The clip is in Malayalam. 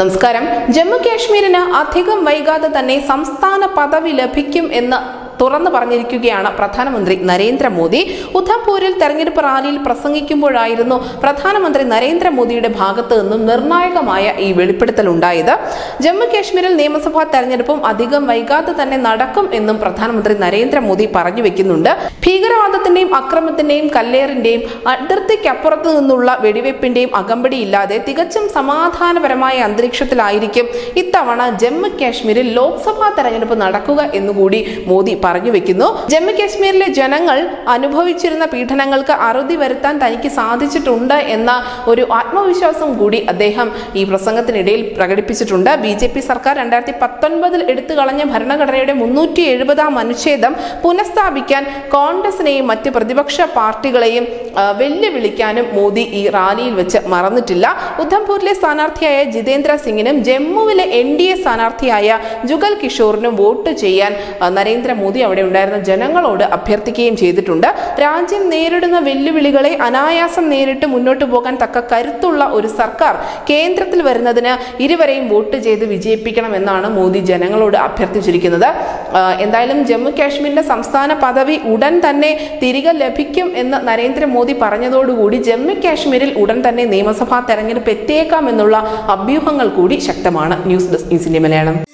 നമസ്കാരം. ജമ്മു കാശ്മീരിന് അധികം വൈകാതെ തന്നെ സംസ്ഥാന പദവി ലഭിക്കും എന്ന് തുറന്നു പറഞ്ഞിരിക്കുകയാണ് പ്രധാനമന്ത്രി നരേന്ദ്രമോദി. ഉദ്ധംപൂരിൽ തെരഞ്ഞെടുപ്പ് റാലിയിൽ പ്രസംഗിക്കുമ്പോഴായിരുന്നു പ്രധാനമന്ത്രി നരേന്ദ്രമോദിയുടെ ഭാഗത്തു നിന്നും നിർണായകമായ ഈ വെളിപ്പെടുത്തൽ ഉണ്ടായത്. ജമ്മു കാശ്മീരിൽ നിയമസഭാ തെരഞ്ഞെടുപ്പും അധികം വൈകാതെ തന്നെ നടക്കും എന്നും പ്രധാനമന്ത്രി നരേന്ദ്രമോദി പറഞ്ഞു വെക്കുന്നുണ്ട്. ഭീകരവാദത്തിന്റെയും അക്രമത്തിന്റെയും കല്ലേറിന്റെയും അതിർത്തിക്കപ്പുറത്തു നിന്നുള്ള വെടിവെപ്പിന്റെയും അകമ്പടിയില്ലാതെ തികച്ചും സമാധാനപരമായ അന്തരീക്ഷത്തിലായിരിക്കും ഇത്തവണ ജമ്മു കാശ്മീരിൽ ലോക്സഭാ തെരഞ്ഞെടുപ്പ് നടക്കുക എന്നുകൂടി മോദി പറഞ്ഞു വെക്കുന്നു. ജമ്മു കാശ്മീരിലെ ജനങ്ങൾ അനുഭവിച്ചിരുന്ന പീഡനങ്ങൾക്ക് അറുതി വരുത്താൻ തനിക്ക് സാധിച്ചിട്ടുണ്ട് എന്ന ഒരു ആത്മവിശ്വാസം കൂടി അദ്ദേഹം ഈ പ്രസംഗത്തിനിടയിൽ പ്രകടിപ്പിച്ചിട്ടുണ്ട്. ബി ജെ പി സർക്കാർ രണ്ടായിരത്തി പത്തൊൻപതിൽ എടുത്തു കളഞ്ഞ ഭരണഘടനയുടെ മുന്നൂറ്റി എഴുപതാം അനുച്ഛേദം പുനഃസ്ഥാപിക്കാൻ കോൺഗ്രസിനെയും മറ്റ് പ്രതിപക്ഷ പാർട്ടികളെയും വെല്ലുവിളിക്കാനും മോദി ഈ റാലിയിൽ വെച്ച് മറന്നിട്ടില്ല. ഉദ്ധംപൂരിലെ സ്ഥാനാർത്ഥിയായ ജിതേന്ദ്ര സിംഗിനും ജമ്മുവിലെ എൻ ഡി എ സ്ഥാനാർത്ഥിയായ ജുഗൽ കിഷോറിനും വോട്ട് ചെയ്യാൻ ആ, നരേന്ദ്രമോദി അവിടെ ഉണ്ടായിരുന്ന ജനങ്ങളോട് അഭ്യർത്ഥിക്കുകയും ചെയ്തിട്ടുണ്ട്. രാജ്യം നേരിടുന്ന വെല്ലുവിളികളെ അനായാസം നേരിട്ട് മുന്നോട്ട് പോകാൻ തക്ക കരുത്തുള്ള ഒരു സർക്കാർ കേന്ദ്രത്തിൽ വരുന്നതിന് ഇരുവരെയും വോട്ട് ചെയ്ത് വിജയിപ്പിക്കണം എന്നാണ് മോദി ജനങ്ങളോട് അഭ്യർത്ഥിച്ചിരിക്കുന്നത്. എന്തായാലും ജമ്മു കാശ്മീരിന്റെ സംസ്ഥാന പദവി ഉടൻ തന്നെ തിരികെ ലഭിക്കും എന്ന് നരേന്ദ്രമോദി പറഞ്ഞതോടുകൂടി ജമ്മു കാശ്മീരിൽ ഉടൻ തന്നെ നിയമസഭാ തെരഞ്ഞെടുപ്പ് എത്തിയേക്കാം എന്നുള്ള അഭ്യൂഹങ്ങൾ കൂടി ശക്തമാണ്. ന്യൂസ് ഡെസ്ക് ന്യൂസിന്റെ മലയാളം.